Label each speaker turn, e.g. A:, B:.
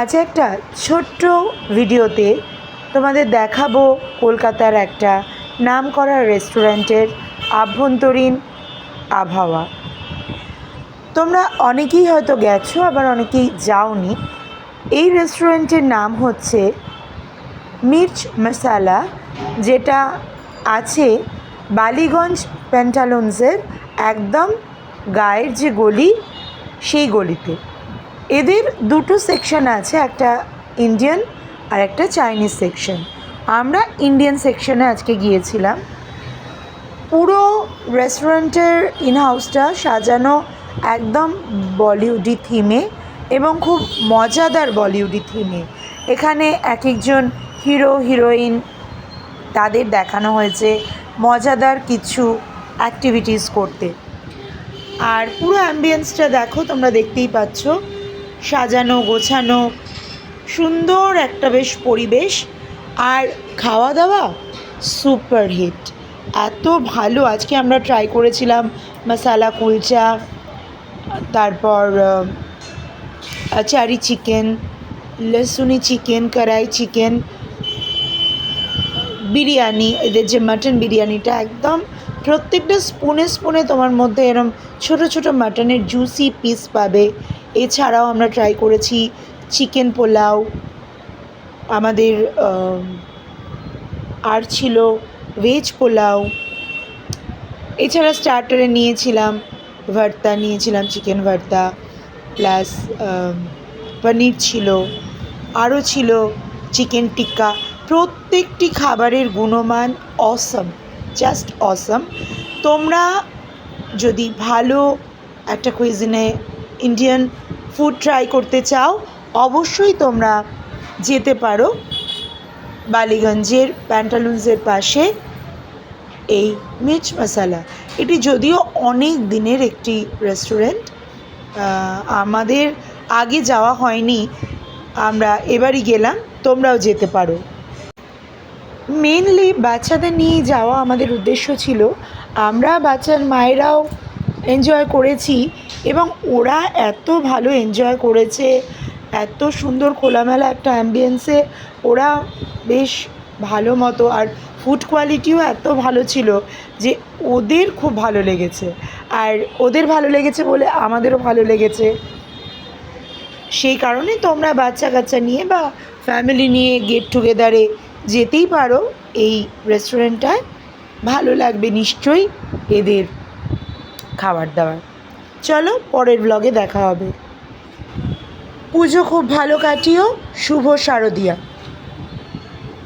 A: আজ একটা ছোট্ট ভিডিওতে তোমাদের দেখাবো কলকাতার একটা নামকরা রেস্টুরেন্টের আভ্যন্তরীণ আবহাওয়া। তোমরা অনেকেই হয়তো গেছো, আবার অনেকেই যাওনি। এই রেস্টুরেন্টের নাম হচ্ছে মির্চ মশালা, যেটা আছে বালিগঞ্জ প্যান্টালুন্সের একদম গায়ের যে গলি, সেই গলিতে। এদের দুটো সেকশন আছে, একটা ইন্ডিয়ান আর একটা চাইনিজ সেকশন আমরা ইন্ডিয়ান সেকশনে আজকে গিয়েছিলাম। পুরো রেস্টুরেন্টের ইন হাউসটা সাজানো একদম বলিউডি থিমে এবং খুব মজাদার বলিউডি থিমে এখানে এক একজন হিরো হিরোইন তাদের দেখানো হয়েছে, মজাদার কিছু অ্যাক্টিভিটিস করতে। আর পুরো অ্যাম্বিয়েন্সটা দেখো, তোমরা দেখতেই পাচ্ছ। সাজানো, গোছানো, সুন্দর একটা বেশ পরিবেশ। আর খাওয়া দাওয়া সুপার হিট এত ভালো, আজকে আমরা ট্রাই করেছিলাম মশালা কুলচা তারপর চারি chicken lasooni chicken kadai chicken biryani, এদের যে মাটন বিরিয়ানিটা একদম প্রত্যেকটা স্পুনে স্পুনে তোমার মধ্যে এরম ছোট ছোট মাটনের জুসি পিস পাবে। এছাড়াও আমরা ট্রাই করেছি চিকেন পোলাও, আমাদের আর ছিল ভেজ পোলাও, এছাড়া স্টার্টারে নিয়েছিলাম ভর্তা, নিয়েছিলাম চিকেন ভর্তা প্লাস পনির ছিল, আরও ছিল চিকেন টিক্কা প্রত্যেকটি খাবারের গুণমান অসম জাস্ট অসম তোমরা যদি ভালো একটা কুইজিনে ইন্ডিয়ান ফুড ট্রাই করতে চাও, অবশ্যই তোমরা যেতে পারো বালিগঞ্জের প্যান্টালুন্সের পাশে এই মির্চ মশালা। এটি যদিও অনেক দিনের একটি রেস্টুরেন্ট আমাদের আগে যাওয়া হয়নি, আমরা এবারই গেলাম, তোমরাও যেতে পারো। মেনলি বাচ্চাদের নিয়ে যাওয়া আমাদের উদ্দেশ্য ছিল, আমরা বাচ্চার মায়েরাও এনজয় করেছি এবং ওরা এত ভালো এনজয় করেছে, এত সুন্দর খোলামেলা একটা অ্যাম্বিয়েন্সে ওরা বেশ ভালো মতো আর ফুড কোয়ালিটিও এত ভালো ছিল যে ওদের খুব ভালো লেগেছে। আর ওদের ভালো লেগেছে বলে আমাদেরও ভালো লেগেছে। সেই কারণে তোমরা বাচ্চা কাচ্চা নিয়ে বা ফ্যামিলি নিয়ে গেট টুগেদারে যেতেই পারো, এই রেস্টুরেন্টটায় ভালো লাগবে নিশ্চয়ই এদের খাবার দাবার। চলো পরের ব্লগে দেখা হবে। পুজো খুব ভালো কাটিও শুভ শারদিয়া।